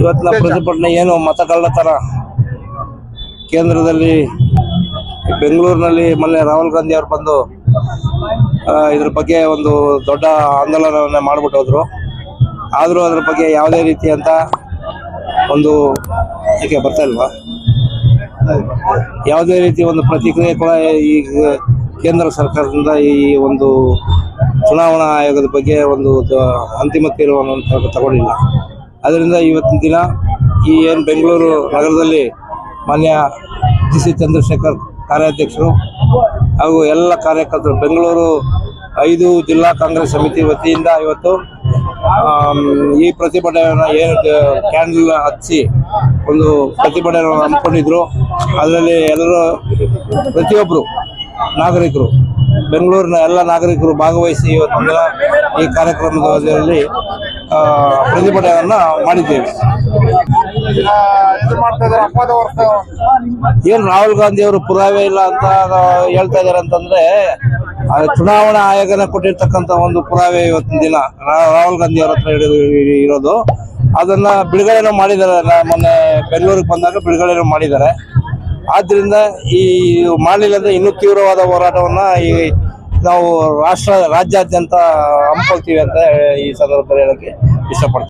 ಇವತ್ತಿನ ಪ್ರತಿಭಟನೆ ಏನು ಮತ ಕಳ್ಳತನ ಕೇಂದ್ರದಲ್ಲಿ ಬೆಂಗಳೂರಿನಲ್ಲಿ ಮೊನ್ನೆ ರಾಹುಲ್ ಗಾಂಧಿ ಅವರು ಬಂದು ಇದ್ರ ಬಗ್ಗೆ ಒಂದು ದೊಡ್ಡ ಆಂದೋಲನವನ್ನ ಮಾಡ್ಬಿಟ್ಟು ಹೋದ್ರು. ಆದರೂ ಅದ್ರ ಬಗ್ಗೆ ಯಾವುದೇ ರೀತಿ ಅಂತ ಒಂದು ಯಾಕೆ ಬರ್ತಾ ಇಲ್ವಾ? ಯಾವುದೇ ರೀತಿ ಒಂದು ಪ್ರತಿಕ್ರಿಯೆ ಕೂಡ ಈ ಕೇಂದ್ರ ಸರ್ಕಾರದಿಂದ ಈ ಒಂದು ಚುನಾವಣಾ ಆಯೋಗದ ಬಗ್ಗೆ ಒಂದು ಅಂತಿಮ ತೀರ್ಮಾನವನ್ನು ತಗೊಂಡಿಲ್ಲ. ಅದರಿಂದ ಇವತ್ತಿನ ದಿನ ಈ ಏನು ಬೆಂಗಳೂರು ನಗರದಲ್ಲಿ ಮಾನ್ಯ ಜಿ ಸಿ ಚಂದ್ರಶೇಖರ್ ಕಾರ್ಯಾಧ್ಯಕ್ಷರು ಹಾಗೂ ಎಲ್ಲ ಕಾರ್ಯಕರ್ತರು, ಬೆಂಗಳೂರು ಐದು ಜಿಲ್ಲಾ ಕಾಂಗ್ರೆಸ್ ಸಮಿತಿ ವತಿಯಿಂದ ಇವತ್ತು ಈ ಪ್ರತಿಭಟನೆಯನ್ನು ಏನು ಕ್ಯಾಂಡಲ್ ಹಚ್ಚಿ ಒಂದು ಪ್ರತಿಭಟನೆ ಅಂದ್ಕೊಂಡಿದ್ರು ಅದರಲ್ಲಿ ಎಲ್ಲರೂ ಪ್ರತಿಯೊಬ್ಬರು ನಾಗರಿಕರು ಬೆಂಗಳೂರಿನ ಎಲ್ಲ ನಾಗರಿಕರು ಭಾಗವಹಿಸಿ ಇವತ್ತಿನ ದಿನ ಈ ಕಾರ್ಯಕ್ರಮದಲ್ಲಿ ಪ್ರತಿಭಟನೆಯನ್ನು ಮಾಡಿದ್ದೇವೆ. ಏನು ರಾಹುಲ್ ಗಾಂಧಿ ಅವರು ಪುರಾವೆ ಇಲ್ಲ ಅಂತ ಹೇಳ್ತಾ ಇದಾರೆ ಅಂತಂದ್ರೆ ಚುನಾವಣಾ ಆಯೋಗನ ಕೊಟ್ಟಿರ್ತಕ್ಕಂತ ಒಂದು ಪುರಾವೆ ಇವತ್ತಿನ ದಿನ ರಾಹುಲ್ ಗಾಂಧಿ ಅವರ ಹತ್ರ ಇರೋದು- ಇರೋದು. ಅದನ್ನ ಬಿಡುಗಡೆನೂ ಮಾಡಿದ್ದಾರೆ. ಮೊನ್ನೆ ಬೆಂಗಳೂರಿಗೆ ಬಂದಾಗ ಬಿಡುಗಡೆನೂ ಮಾಡಿದ್ದಾರೆ. ಆದ್ರಿಂದ ಈ ಮಾಡಲಿಲ್ಲ ಅಂದ್ರೆ ಇನ್ನೂ ತೀವ್ರವಾದ ಹೋರಾಟವನ್ನ ಈ ನಾವು ರಾಷ್ಟ್ರ, ರಾಜ್ಯಾದ್ಯಂತ ಹಮ್ಮಿಕೊಳ್ತೀವಿ ಅಂತ ಈ ಸಂದರ್ಭದಲ್ಲಿ ಹೇಳಕ್ಕೆ ಇಷ್ಟಪಡ್ತೀನಿ.